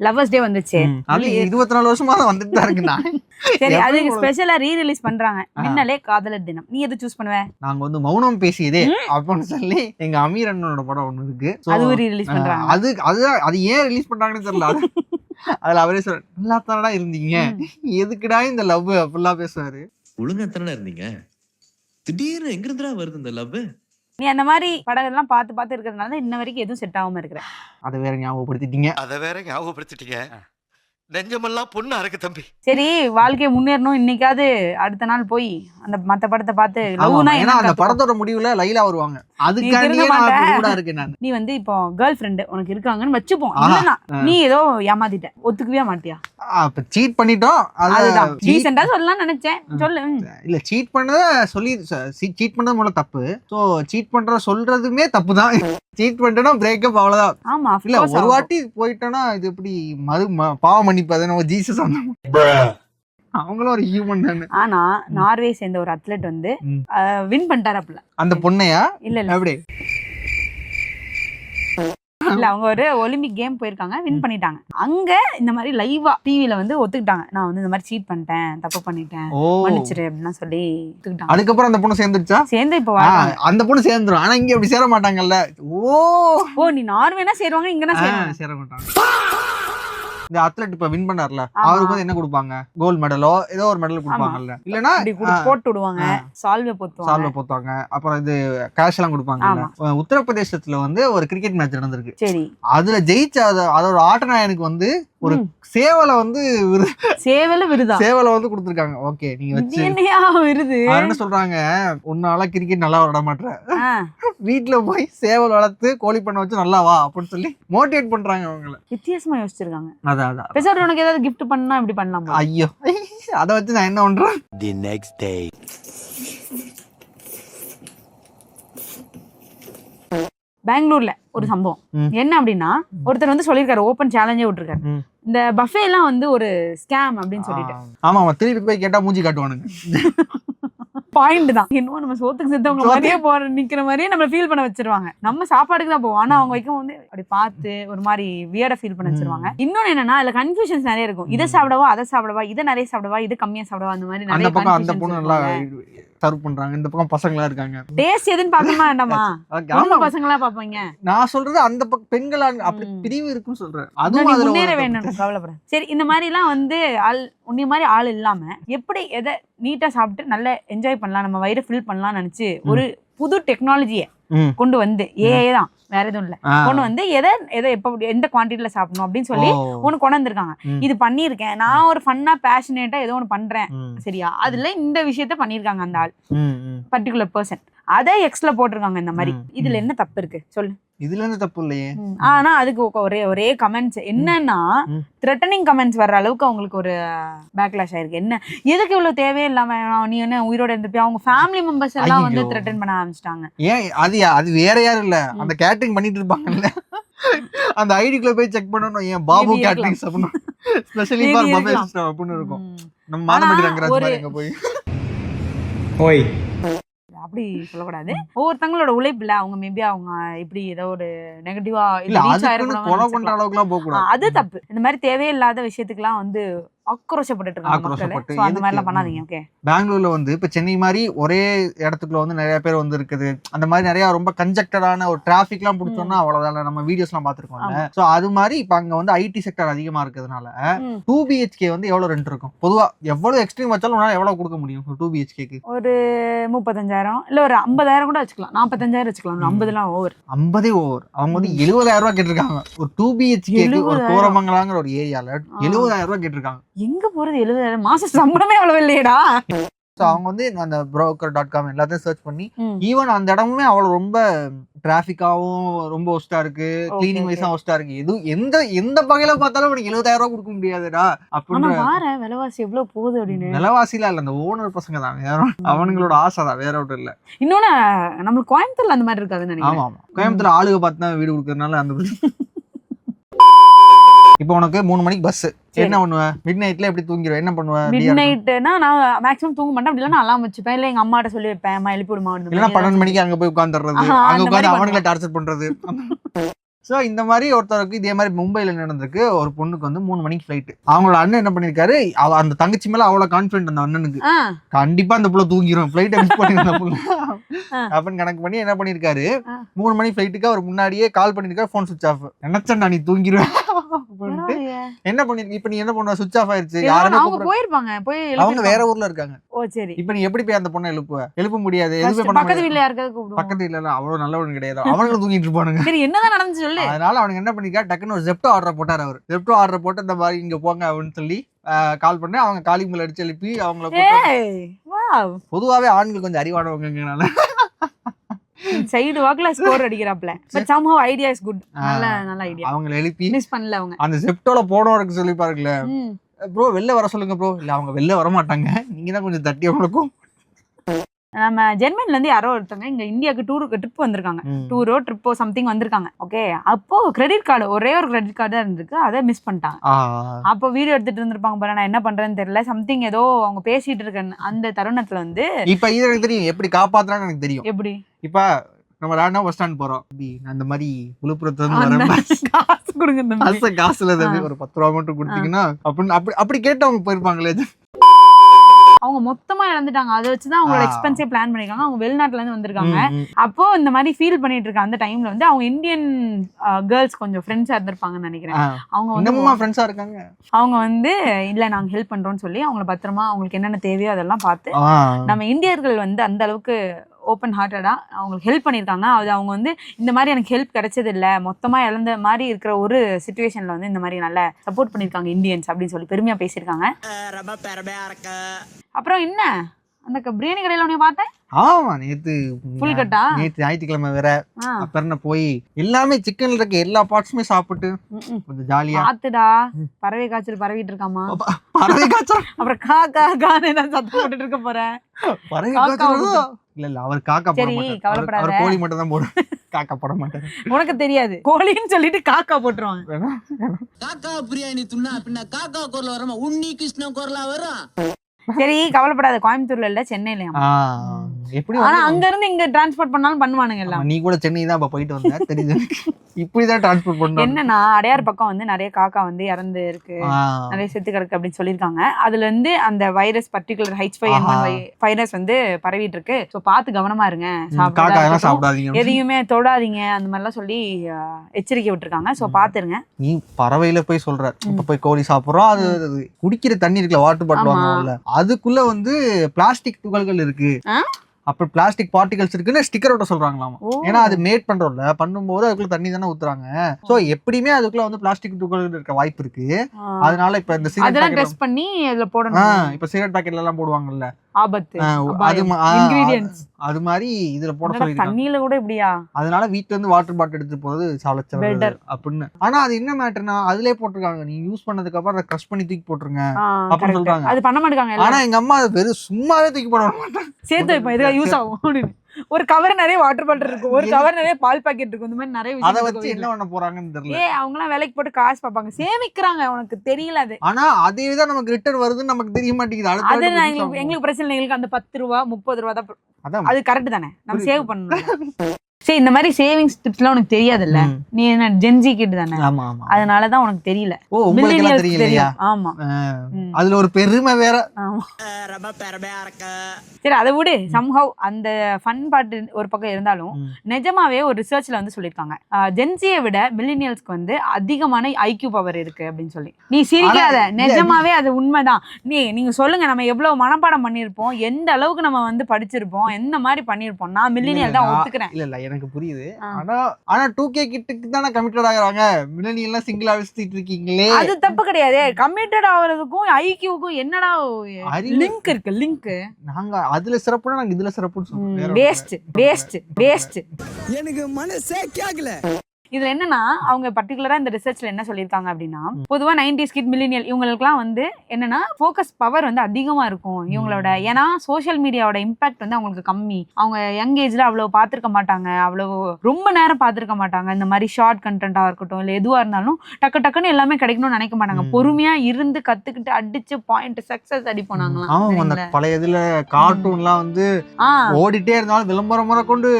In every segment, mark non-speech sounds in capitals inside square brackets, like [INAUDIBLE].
Lovers day வந்துச்சு. அது இருபத்தி நாலு வருஷமா தான் வந்துட்டு தான் இருக்கு. நான் [LAUGHS] சரி அதுக்கு உங்களுக்கு- ஸ்பெஷலா ரீ ரிலீஸ் பண்றாங்க. மின்னலே காதலர் தினம். நீ எது சூஸ் பண்ணுவ? நாங்க வந்து மௌனம் பேசியதே அப்படின்னு சொல்லி எங்க அமீர் அண்ணனோட படம் ஒண்ணு இருக்கு. அதுவும் ரீ ரிலீஸ் பண்றாங்க. அது அதுதான் அது ஏன் ரிலீஸ் பண்றாங்கன்னு தெரியல. அது- அதுல அவரே சொல்ற நல்லா தானடா இருந்தீங்க. எதுக்குடா இந்த லவ் அப்படிலாம் பேசுவாரு. ஒழுங்கா தானே இருந்தீங்க? திடீர்னு எங்க இருந்துடா வருது இந்த லவ் நீ அந்த மாதிரி படம் எல்லாம் பார்த்து பார்த்து இருக்கிறதுனால தான் இன்ன வரைக்கும் எதுவும் செட் ஆகாம இருக்கிற அதை வேற ஞாபகப்படுத்திட்டீங்க. அத வேற ஞாபகப்படுத்திட்டீங்க. நெஞ்சமெல்லாம் பொண்ணு அறக்கு தம்பி. சரி வாழ்க்கையை முன்னேறணும். இன்னைக்காவது அடுத்த நாள் போய் அந்த மத்த படத்தை பார்த்து லவ்னா ஏன்னா என்ன அந்த படத்தோட முடிவுல லைலா வருவாங்க. அதுக்காண்டியே நான். கூட இருக்கேன் நான். நீ வந்து இப்போ கேர்ள் ஃப்ரெண்டு உனக்கு இருக்காங்கன்னு வச்சுப்போம். இல்லனா நீ ஏதோ ஏமாத்திட்ட. ஒத்துக்கவே மாட்டியா? அப்ப சீட் பண்ணிட்டோம். அது அதுதான். டீசெண்டா சொல்லலாம் நினைச்சேன். சொல்லு. இல்ல சீட் பண்ணத சொல்லி சீட் பண்ணது முதல்ல தப்பு. சோ சீட் பண்ற சொல்றதுமே தப்பு தான் சீட் [LAUGHS] பண்ணிட்டோம்னா பிரேக்கப் அவ்வளவுதான். ஆமா இல்ல ஒரு. வாட்டி போயிட்டோம்னா இது எப்படி மறு ம- நம்ம ஜீசஸ் அந்த அவங்களும் ஒரு ஹியூமன் தானே ஆனா நார்வே சேர்ந்த ஒரு அத்லெட் வந்து. வின் அந்த பொண்ணையா? இல்ல இல்ல. இல்ல அவங்க ஒரு ஒலிம்பிக் கேம் போயிருக்காங்க வின் பண்ணிட்டாங்க. அங்க இந்த மாதிரி லைவா டிவில வந்து ஒத்துக்கிட்டாங்க. நான் வந்து இந்த மாதிரி சீட் பண்ணிட்டேன் தப்பு பண்ணிட்டேன் மன்னிச்சிரு அப்படின்னா சொல்லி ஒத்துக்கிட்டாங்க. அதுக்கப்புறம் அந்த பொண்ணு சேர்ந்துருச்சா? சேர்ந்து இப்போ. அந்த பொண்ணு சேர்ந்துரும். ஆனா இங்க அப்படி சேர மாட்டாங்கல்ல. ஓ. ஓ நீ நார்வேனா சேருவாங்க இங்கன்னா சேர மாட்டாங்க. இந்த அத்லெட் இப்ப வின் பண்ணார்ல. அவருக்கு வந்து என்ன கொடுப்பாங்க? கோல்ட் மெடலோ ஏதோ ஒரு மெடல் கொடுப்பாங்கல்ல. இல்லனா போட்டு விடுவாங்க. சால்வை போத்துவாங்க. சால்வ போத்தாங்க அப்புறம் இது கேஷ் எல்லாம் கொடுப்பாங்க உத்தரப்பிரதேசத்துல வந்து ஒரு கிரிக்கெட் மேட்ச் நடந்திருக்கு. சரி. அதுல ஜெயிச்ச அத- அதோட ஆட்ட நாயனுக்கு வந்து ஒரு. சேவலை வந்து சேவல விருதா? சேவலை வந்து கொடுத்துருக்காங்க. ஓகே நீங்க வச்சு என்னையா விருது? என்ன சொல்றாங்க. உன்னால கிரிக்கெட் நல்லா விளாட மாட்ற ஆ, [LAUGHS] வீட்டுல போய் சேவல் வளர்த்து கோழி பண்ண வச்சு நல்லா வா அப்படின்னு சொல்லி மோட்டிவேட் பண்றாங்க அவங்கள. வித்தியாசமா யோசிச்சிருக்காங்க. அதான் அதான். பெசார் உனக்கு ஏதாவது gift பண்ணா இப்படி பண்ணலாம். ஐயோ [LAUGHS] அத வச்சு நான் என்ன பண்றேன்? தி நெக்ஸ்ட் டே பெங்களூர்ல ஒரு சம்பவம். என்ன அப்படின்னா ஒருத்தர் வந்து சொல்லியிருக்காரு ஓப்பன் சேலஞ்சே விட்டுருக்காரு. இந்த பஃபே எல்லாம் வந்து ஒரு ஸ்கேம் அப்படின்னு சொல்லிட்டு. ஆமா ஆமா திருப்பி போய் கேட்டா மூஞ்சி காட்டுவானுங்க. பாயிண்ட் தான். இன்னும் நம்ம சோத்துக்கு செத்தவங்க மாதிரியே போற நிக்கிற மாதிரியே நம்ம ஃபீல் பண்ண வச்சிருவாங்க. நம்ம சாப்பாடுக்கு தான் போவோம். ஆனா அவங்க வைக்கும் வந்து அப்படி பார்த்து ஒரு மாதிரி வியர்டா ஃபீல் பண்ண வச்சிருவாங்க. இன்னொன்னு என்னன்னா அதுல கன்ஃபியூஷன்ஸ் நிறைய இருக்கும். இதை சாப்பிடவா அதை சாப்பிடவா இதை நிறைய சாப்பிடவா இது கம்மியா சாப்பிடவா அந்த மாதிரி நிறைய அந்த சர்வ் பண்றாங்க. இந்த பக்கம் பசங்களா இருக்காங்க. டேஸ்ட் எதுன்னு பார்க்கணுமா பொண்ணு ஆமா பசங்களா பாப்பாங்க நான் சொல்றது அந்த பக்கம் பெண்களா அப்படி. பிரிவு இருக்குன்னு சொல்றேன். அதுவும் அதுல முன்னேற வேணும் கவலைப்பட சரி இந்த மாதிரி எல்லாம் வந்து ஆள் உன்னை மாதிரி ஆள் இல்லாம எப்படி எதை நீட்டா சாப்பிட்டு நல்லா என்ஜாய் பண்ணலாம் நம்ம வயிறு ஃபில் பண்ணலாம்னு நினைச்சு ஒரு புது டெக்னாலஜியை. கொண்டு வந்து ஏஐ தான். வேற எதுவும் இல்ல. கொண்டு வந்து எதை எதை எப்ப எந்த குவான்டிட்டில சாப்பிடணும் அப்படின்னு சொல்லி. ஒண்ணு கொண்டு வந்திருக்காங்க. ம். இது பண்ணியிருக்கேன். நான் ஒரு ஃபன்னா பேஷனேட்டா ஏதோ ஒன்று பண்றேன். சரியா? அதுல இந்த விஷயத்த பண்ணியிருக்காங்க அந்த ஆள். பர்டிகுலர் பர்சன் அதை எக்ஸ்ல போட்டிருக்காங்க இந்த மாதிரி. இதுல. என்ன தப்பு இருக்கு? சொல்லு. இதுல இருந்து தப்பு இல்லையே? ஆனா அதுக்கு ஒரே ஒரே கமெண்ட்ஸ் என்னன்னா. த்ரெட்டனிங் கமெண்ட்ஸ் வர்ற அளவுக்கு அவங்களுக்கு ஒரு பேக்லாஷ் ஆயிருக்கு. என்ன எதுக்கு இவ்வளவு தேவையே இல்லாம நீ என்ன உயிரோட இருந்துப்பியா அவங்க ஃபேமிலி மெம்பர்ஸ் எல்லாம் வந்து. த்ரெட்டன் பண்ண ஆரம்பிச்சிட்டாங்க. ஏன் அது அது வேற யாரும் இல்ல. அந்த கேட்டரிங் பண்ணிட்டு இருப்பாங்கல்ல. [LAUGHS] அந்த ஐடிக்குள்ள போய் செக் பண்ணணும். ஏன் பாபு கேட்டரிங் அப்படின்னு ஸ்பெஷலி ஃபார். சிஸ்டம் அப்படின்னு இருக்கும். நம்ம மானமடி ஆனா, ரங்கராஜ் போய். [LAUGHS] அப்படி சொல்லக்கூடாது. ஒவ்வொருத்தங்களோட உழைப்புல அவங்க மேபி அவங்க இப்படி ஏதோ ஒரு நெகட்டிவா கொலை பண்ற போக கூடாது அது தப்பு. இந்த மாதிரி தேவையில்லாத விஷயத்துக்குலாம் வந்து ஆக்ரோஷப்பட்டு ஆக்ரோஷப்பட்டு அந்த மாதிரி எல்லாம் எதுக்கு? பண்ணாதீங்க ஓகே பெங்களூர்ல வந்து இப்ப சென்னை மாதிரி ஒரே இடத்துக்குள்ள வந்து நிறைய பேர் வந்து இருக்குது அந்த மாதிரி நிறைய ரொம்ப கன்ஜெக்டடான ஒரு டிராபிக் எல்லாம் பிடிச்சோம்னா அவ்வளவுதான் நம்ம வீடியோஸ் எல்லாம் பாத்துருக்கோம்ல சோ அது மாதிரி இப்ப அங்க வந்து ஐடி செக்டர் அதிகமா இருக்கிறதுனால. டூ பிஹெச்கே வந்து எவ்வளவு ரெண்ட் இருக்கும்? பொதுவா எவ்வளவு எக்ஸ்ட்ரீம் வச்சாலும் உன்னால எவ்வளவு கொடுக்க முடியும் டூ பிஹெச்கேக்கு ஒரு முப்பத்தஞ்சாயிரம் இல்ல ஒரு ஐம்பதாயிரம் கூட வச்சுக்கலாம். நாற்பத்தஞ்சாயிரம் வச்சுக்கலாம். ஐம்பதுலாம் ஓவர் ஐம்பதே ஓவர் அவங்க வந்து எழுபதாயிரம் ரூபாய் கேட்டிருக்காங்க. ஒரு டூ பிஹெச்கேக்கு ஒரு 70,000 கோரமங்கலாங்கிற ஒரு ஏரியால எழுபதாயிரம் ரூபாய் கேட்டிருக்காங்க. எங்க போறது எழுபதாயிரம் மாசம் சம்பளமே அவ்வளவு இல்லையேடா. ஸோ அவங்க வந்து அந்த ப்ரோக்கர் டாட் காம் எல்லாத்தையும் சர்ச் பண்ணி. ஈவன் அந்த இடமுமே அவ்வளவு ரொம்ப டிராஃபிக்காவும் ரொம்ப ஒஸ்டா இருக்கு. கிளீனிங். வைஸா ஒஸ்டா இருக்கு. எது எந்த எந்த வகையில பார்த்தாலும் உனக்கு எழுபதாயிரம் ரூபாய் கொடுக்க முடியாதுடா ஆனா அப்படின்ற வார விலைவாசி எவ்வளவு போகுது அப்படின்னு. நிலவாசில இல்ல. அந்த ஓனர் பசங்க தான். வேற அவனுங்களோட ஆசை தான். வேற ஒன்றும் இல்ல. இன்னொன்னு நம்மளுக்கு கோயம்புத்தூர்ல அந்த மாதிரி இருக்காதுன்னு நினைக்கிறேன். ஆமா ஆமா. கோயம்புத்தூர் ஆளுக பார்த்து தான் வீடு கொடுக்கறதுனால அந்த. இப்போ உனக்கு மூணு மணிக்கு பஸ் என்ன பண்ணுவ? மிட் நைட்ல எப்படி தூங்கிடுவ? என்ன பண்ணுவ? மிட் நைட்னா நான் மேக்ஸிமம் தூங்க மாட்டேன். அப்படி இல்லைன்னா அலாம் வச்சுப்பேன். இல்ல எங்க அம்மாட்ட சொல்லி வைப்பேன். எழுப்பி விடுமா இல்லைன்னா பன்னெண்டு மணிக்கு அங்க போய் உட்காந்துடுறது அங்க உட்காந்து அவனுங்களை டார்ச்சர் பண்றது. ஸோ இந்த மாதிரி ஒருத்தருக்கு இதே மாதிரி மும்பைல நடந்திருக்கு. ஒரு பொண்ணுக்கு வந்து மூணு மணிக்கு ஃபிளைட் அவங்களோட அண்ணன் என்ன பண்ணிருக்காரு? அவ அந்த தங்கச்சி மேல அவ்வளவு கான்ஃபிடென்ட் அந்த அண்ணனுக்கு. ஆ, கண்டிப்பா அந்த புள்ள தூங்கிரும். ஃபிளைட் மிஸ் பண்ணிருந்த புள்ள. அப்படின்னு கணக்கு பண்ணி என்ன பண்ணிருக்காரு? ஆ. மூணு மணி ஃபிளைட்டுக்கு அவர் முன்னாடியே கால் பண்ணிருக்காரு ஃபோன் சுவிச் ஆஃப் நினைச்சேன்டா நீ தூங்கிருவேன் அப்படின்ட்டு. பரவாயில்லையே. என்ன பண்ணிருக்க இப்ப நீ என்ன பண்ணுவ? சுவிச் ஆஃப் ஆயிருச்சு. யாருமே போயிருப்பாங்க. போய் அவங்க. வேற ஊர்ல இருக்காங்க. ஓ சரி. இப்ப நீ எப்படி போய் அந்த பொண்ணை எழுப்புவ? எழுப்ப முடியாது. பண்ண பக்கத்து வீட்ல யாருக்காவது பக்கத்து இல்ல அவ்வளவு நல்லவன் கிடையாது. அவனுங்களும் தூங்கிட்டு இருப்பானுங்க. சரி என்னதான் நடந்துச்சு? சொல்லு. அதனால அவனுக்கு என்ன பண்ணிருக்கா? டக்குன்னு ஒரு ஜெப்டோ ஆர்டர் போட்டார் அவர். ஜெப்டோ ஆர்டர் போட்டு இந்த மாதிரி இங்க போங்க அப்படின்னு சொல்லி கால் பண்ணி அவங்க காலிங் மேல அடிச்சு எழுப்பி அவங்கள பொதுவாவே ஆண்கள் கொஞ்சம் அறிவானவங்கனால சைடு வாக்குல score அடிக்கிறாப்ல but somehow idea is good. நல்ல நல்ல ஐடியா அவங்கள எழுப்பி மிஸ் பண்ணல அவங்க. அந்த ஜெப்டோல போனவருக்கு சொல்லி பாருங்களே ம். ப்ரோ வெளில வர சொல்லுங்க ப்ரோ இல்ல அவங்க வெளில வர மாட்டாங்க நீங்க தான் கொஞ்சம் தட்டி அவங்களுக்கும் நம்ம ஜெர்மன்ல இருந்து யாரோ ஒருத்தவங்க இங்க இந்தியாவுக்கு டூருக்கு ட்ரிப் வந்திருக்காங்க. டூரோ ட்ரிப்போ சம்திங் வந்திருக்காங்க. ஓகே அப்போ கிரெடிட் கார்டு ஒரே ஒரு கிரெடிட் கார்டு தான் இருந்திருக்கு. அதை மிஸ் பண்ணிட்டாங்க. அப்போ வீடியோ எடுத்துட்டு இருந்திருப்பாங்க பாரு நான் என்ன பண்றேன்னு தெரியல. சம்திங் ஏதோ அவங்க பேசிட்டு இருக்கேன் அந்த தருணத்துல வந்து இப்ப இது எனக்கு தெரியும். எப்படி காப்பாத்துறான்னு எனக்கு தெரியும். எப்படி? இப்ப நம்ம ராணா பஸ் ஸ்டாண்ட் போறோம். இப்படி நான் இந்த மாதிரி விழுப்புரத்துல அந்த காசு கொடுங்க. காசு காசுல ஒரு பத்து ரூபா மட்டும் கொடுத்தீங்கன்னா அப்படின்னு அப்படி அப்படி கேட்டு அவங்க போயிருப்பாங்களே. அவங்க மொத்தமா இழந்துட்டாங்க. அதை வச்சுதான் அவங்களோட. எக்ஸ்பென்ஸே பிளான் பண்ணிருக்காங்க. அவங்க வெளிநாட்டுல இருந்து வந்திருக்காங்க. அப்போ இந்த மாதிரி ஃபீல் பண்ணிட்டு இருக்க அந்த டைம்ல வந்து அவங்க இந்தியன் கேர்ள்ஸ் கொஞ்சம் ஃப்ரெண்ட்ஸா இருந்திருப்பாங்கன்னு நினைக்கிறேன். அவங்க வந்து ஃப்ரெண்ட்ஸா இருக்காங்க? அவங்க வந்து இல்ல நாங்க ஹெல்ப் பண்றோம்னு சொல்லி அவங்கள பத்திரமா அவங்களுக்கு என்னென்ன தேவையோ அதெல்லாம் பார்த்து. நம்ம இந்தியர்கள் வந்து அந்த அளவுக்கு ஓப்பன் ஹார்ட்டடா அவங்களுக்கு ஹெல்ப் பண்ணியிருக்காங்க அது அவங்க வந்து இந்த மாதிரி எனக்கு ஹெல்ப் கிடைச்சது இல்ல மொத்தமா இழந்த மாதிரி இருக்கிற ஒரு சுச்சுவேஷன்ல வந்து இந்த மாதிரி நல்ல சப்போர்ட் பண்ணியிருக்காங்க இந்தியன்ஸ் அப்படின்னு சொல்லி பெருமையா பேசியிருக்காங்க. அப்புறம் என்ன? அந்த பிரியாணி கடையில உன்னை பார்த்தேன்? ஆமா நேத்து ஃபுல் கட்டா நேத்து ஞாயிற்றுக்கிழமை வேற. அப்புறம் போய் எல்லாமே சிக்கன்ல இருக்க எல்லா பார்ட்ஸுமே சாப்பிட்டு. கொஞ்சம் ஜாலியா பாத்துடா பறவை காய்ச்சல் பரவிட்டு இருக்காமா பறவை காய்ச்சல்? அப்புறம் கா கா கான்னு நான் சத்தம் போட்டுட்டு இருக்க போறேன் பறவை காக்கா காய்ச்சல் இல்ல இல்ல அவர் காக்கா போட சரி, கவலைப்படாத. அவர் கோழி மட்டும் தான் போடும். காக்கா போட மாட்டாரு. உனக்கு தெரியாது. கோழின்னு சொல்லிட்டு காக்கா போட்டுருவாங்க காக்கா பிரியாணி துண்ணா பின்ன காக்கா குரல் வருமா உன்னி கிருஷ்ணன் குரலா வரும். சரி கவலைப்படாத கோயம்புத்தூர்ல இல்ல சென்னையிலயா? எப்படி ஆனா அங்க இருந்து இங்க டிரான்ஸ்போர்ட் பண்ணாலும் பண்ணுவானுங்க எல்லாம். நீ கூட சென்னை தான் அப்ப போயிட்டு வந்த? தெரியுது எனக்கு. இப்படிதான் டிரான்ஸ்போர்ட் பண்ணணும். என்னன்னா அடையார் பக்கம் வந்து நிறைய காக்கா வந்து இறந்து இருக்கு. நிறைய செத்து கிடக்கு அப்படின்னு சொல்லியிருக்காங்க. அதுல இருந்து அந்த வைரஸ் பர்டிகுலர் ஹைச் ஃபைவ் ஆஹா. வைரஸ் வந்து பரவிட்டு இருக்கு. சோ பார்த்து கவனமா இருங்க. சாப்பிடாதீங்க. எதையுமே தொடாதீங்க. அந்த மாதிரிலாம் சொல்லி எச்சரிக்கை விட்டுருக்காங்க. சோ பாத்துருங்க நீ பறவையில போய் சொல்ற. இப்ப போய் கோழி சாப்பிடுறோம். அது குடிக்கிற தண்ணி இருக்குல்ல வாட்டர் பாட்டில் அதுக்குள்ள வந்து பிளாஸ்டிக் துகள்கள் இருக்கு. ஆ? அப்ப பிளாஸ்டிக் பார்ட்டிகல்ஸ் இருக்குன்னு ஸ்டிக்கர் ஒட்ட சொல்றாங்களாமா. ஏன்னா அது மேட் பண்றோம்ல. பண்ணும்போது அதுக்குள்ள தண்ணி தானே ஊத்துறாங்க. சோ எப்படியுமே அதுக்குள்ள வந்து பிளாஸ்டிக் துகள்கள் இருக்க வாய்ப்பு இருக்கு. அதனால இப்ப இந்த சிகரெட் டெஸ்ட் பண்ணி அதுல போடணும். இப்ப சிகரெட் பாக்கெட்ல எல்லாம் போடுவாங்கல்ல. ஆபத்து. அது அது மாதிரி இதுல போட சொல்லிருக்காங்க தண்ணியில கூட இப்படியா அதனால வீட்ல இருந்து வாட்டர் பாட்டில் எடுத்து போறது Better. அப்படின்னு. ஆனா அது என்ன மேட்டர்னா அதுலயே போட்டிருக்காங்க. நீ யூஸ் பண்ணதுக்கு அப்புறம் அதை க்ரஷ் பண்ணி தூக்கி போட்டுருங்க அப்படின்னு. சொல்றாங்க. அது பண்ண மாட்டாங்க ஆனா எங்க அம்மா அது வெறும் சும்மாவே தூக்கி போட மாட்டாங்க. சேர்த்து வைப்போம். இதுக்காக யூஸ் ஆகும் அப்படின்னு. ஒரு கவர் நிறைய வாட்டர் பாட்டில் இருக்கும் ஒரு கவர் நிறைய பால் பாக்கெட் இருக்கும் இந்த மாதிரி நிறைய அதை வச்சு என்ன பண்ண போறாங்கன்னு. தெரியல. ஏ அவங்க எல்லாம் வேலைக்கு போட்டு காசு பார்ப்பாங்க. சேமிக்கிறாங்க உனக்கு தெரியல அது. ஆனா அதே தான் நமக்கு ரிட்டர்ன் வருதுன்னு நமக்கு தெரிய மாட்டேங்குது. அது எங்களுக்கு பிரச்சனை எங்களுக்கு அந்த பத்து ரூபா முப்பது ரூபா தான் அதான் அது கரெக்ட் தானே நம்ம. சேவ் பண்ணணும் சரி இந்த மாதிரி சேவிங்ஸ் டிப்ஸ்லாம் உனக்கு தெரியாதுல்ல. நீ என்ன ஜென்ஜி கிட் தானே? ஆமா ஆமா. அதனாலதான் உனக்கு தெரியல. ஓ உங்களுக்கு தெரியலையா ஆமா. அதுல ஒரு பெருமை வேற. ரொம்ப பெருமையா இருக்க. சரி அதை விடு. சம்ஹவ் அந்த ஃபன் பாட்டு ஒரு பக்கம் இருந்தாலும். நிஜமாவே ஒரு ரிசர்ச்ல வந்து சொல்லியிருக்காங்க. ஜென்சியை விட மில்லினியல்ஸ்க்கு வந்து அதிகமான ஐக்யூ பவர் இருக்கு அப்படின்னு சொல்லி. நீ சிரிக்காத. நிஜமாவே அது உண்மைதான். நீ நீங்க சொல்லுங்க நம்ம எவ்வளவு மனப்பாடம் பண்ணியிருப்போம் எந்த அளவுக்கு நம்ம வந்து படிச்சிருப்போம் எந்த மாதிரி பண்ணியிருப்போம் நான் மில்லினியல் தான் ஒத்துக்கிறேன். எனக்கு புரியுது. ஆனா ஆனா டூ கே கிட்டுக்கு தானே கமிட்டட் ஆகுறாங்க. மில்லனி எல்லாம் சிங்கிளா வச்சுட்டு இருக்கீங்களே. அது தப்பு கிடையாது. கமிட்டட் ஆகுறதுக்கும் ஐக்கியூக்கும் என்னடா லிங்க் இருக்கு லிங்க் நாங்க அதுல சிறப்புனா நாங்க இதுல சிறப்புன்னு சொல்றோம். வேஸ்ட் வேஸ்ட் வேஸ்ட் எனக்கு மனசே கேக்கல. இதுல என்னன்னா அவங்க பர்டிகுலரா இந்த ரிசர்ச்ல என்ன சொல்லியிருக்காங்க அப்படின்னா பொதுவா நைன்டி கிட் மில்லினியல் இவங்களுக்குலாம் வந்து என்னன்னா ஃபோக்கஸ் பவர் வந்து அதிகமா இருக்கும். இவங்களோட ஏன்னா சோஷியல் மீடியாவோட இம்பாக்ட் வந்து அவங்களுக்கு கம்மி. அவங்க யங் ஏஜ்ல அவ்வளவு பார்த்திருக்க மாட்டாங்க. அவ்வளவு ரொம்ப நேரம் பார்த்திருக்க மாட்டாங்க. இந்த மாதிரி ஷார்ட் கண்டென்ட்டா இருக்கட்டும் இல்ல எதுவா இருந்தாலும் டக்கு டக்குன்னு எல்லாமே கிடைக்கணும்னு நினைக்க மாட்டாங்க. பொறுமையா இருந்து கத்துக்கிட்டு அடிச்சு பாயிண்ட் சக்சஸ் அடி போனாங்களாம் ஆமா அந்த? பழைய இதுல கார்ட்டூன்லாம் வந்து ஓடிட்டே இருந்தாலும் விளம்பரம் முறை கொண்டு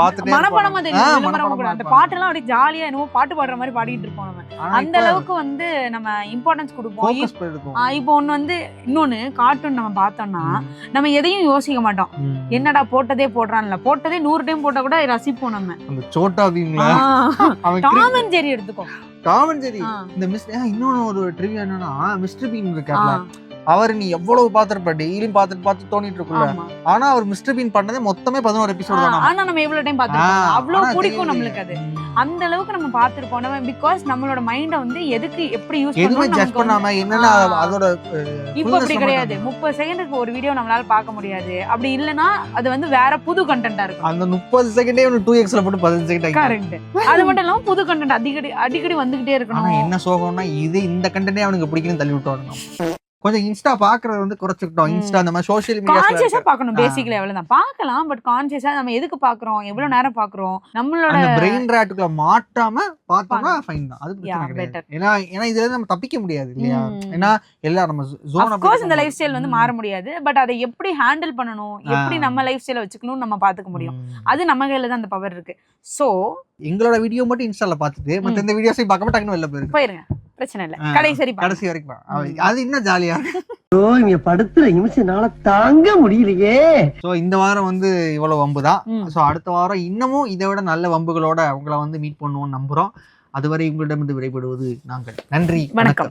பாத்துட்டே மனப்பாடமா. தெரியும் அந்த. பாட்டெல்லாம் அப்படியே ஜாலியா என்னமோ பாட்டு பாடுற மாதிரி பாடிட்டு இருப்போம் நம்ம. அந்த அளவுக்கு வந்து நம்ம இம்பார்ட்டன்ஸ் கொடுப்போம். இப்போ ஒண்ணு வந்து இன்னொன்னு கார்ட்டூன் நம்ம பார்த்தோம்னா நம்ம எதையும் யோசிக்க மாட்டோம். என்னடா போட்டதே போடுறான்ல. போட்டதே நூறு டைம் போட்டா கூட ரசிப்போம் நம்ம. அந்த சோட்டா டாம் அண்ட் ஜெரி எடுத்துக்கோ. காமன் சரி ஆ. இந்த மிஸ் இன்னொன்னு ஒரு ட்ரிவியா என்னன்னா மிஸ்டர் பீன் இருக்கார்ல. ஆ, அவர் நீ எவ்வளவு பாத்திருப்ப டெய்லியும் பார்த்துட்டு பார்த்து தோணிட்டு இருக்குல்ல. ஆனா அவர் மிஸ்டர் பீன் பண்ணதே மொத்தமே பதினோரு எபிசோட் தான்? ஆனா நம்ம எவ்வளவு டைம் பார்த்திருக்கோம் அவ்வளவு பிடிக்கும் நம்மளுக்கு அது. அந்த அளவுக்கு நம்ம பார்த்திருப்போம். நம்ம பிகாஸ் நம்மளோட மைண்ட வந்து எதுக்கு எப்படி யூஸ் எதுவுமே ஜட்ஜ் பண்ணாம என்னன்னா. அதோட இப்ப அப்படி கிடையாது. முப்பது செகண்டுக்கு ஒரு வீடியோ நம்மளால பார்க்க முடியாது. அப்படி இல்லனா அது வந்து வேற புது கண்டென்ட்டா இருக்கும். அந்த முப்பது செகண்டே டூ எக்ஸ்ல போட்டு பதினஞ்சு செகண்ட் கரெக்ட் அது மட்டும் இல்லாம புது கண்டென்ட் அடிக்கடி அடிக்கடி வந்துகிட்டே இருக்கணும். என்ன சோகம்னா இது இந்த கண்டென்ட்டே அவனுக்கு பிடிக்குன்னு தள்ளி விட்டோம் கொஞ்சம் இன்ஸ்டா பாக்குறது வந்து குறைச்சிக்கிட்டோம். இன்ஸ்டா அந்த மாதிரி சோஷியல் மீடியா பார்க்கணும் ஆ. பேசிக்கலி அவ்வளவுதான். பார்க்கலாம் பட் கான்சியஸா நம்ம எதுக்கு பாக்குறோம் எவ்வளவு நேரம் பாக்குறோம் நம்மளோட அந்த பிரெயின் ராட்டுக்குள்ள மாட்டாம பார்த்தோம்னா ஃபைன் தான். அது பிரச்சனை கிடையாது. ஏன்னா ஏன்னா இதுல நம்ம தப்பிக்க முடியாது இல்லையா. ஏன்னா எல்லா நம்ம ஜோன் கோர்ஸ் இந்த லைஃப் ஸ்டைல் வந்து மாற முடியாது. பட் அதை எப்படி ஹேண்டில் பண்ணணும்? எப்படி. நம்ம லைஃப் ஸ்டைல வச்சுக்கணும்னு நம்ம பாத்துக்க முடியும். அது நம்ம கையில தான் அந்த பவர் இருக்கு. சோ எங்களோட வீடியோ மட்டும் இன்ஸ்டால பார்த்துட்டு மத்த இந்த வீடியோஸையும் பார்க்க டக்குனு வெளில போயிருக்கு போயிருங்க. பிரச்சனை இல்ல. கடைசி சரி கடைசி வரைக்கும் அது இன்னும் ஜாலியா ஐயோ இங்க படுத்துற நிமிஷம்னால தாங்க முடியலையே. ஸோ இந்த வாரம் வந்து இவ்வளவு வம்பு தான் ம். ஸோ அடுத்த வாரம் இன்னமும் இதை விட நல்ல வம்புகளோட உங்களை வந்து மீட் பண்ணுவோம்னு நம்புறோம். அதுவரை உங்களிடமிருந்து விடைபெறுவது நாங்கள். நன்றி வணக்கம்.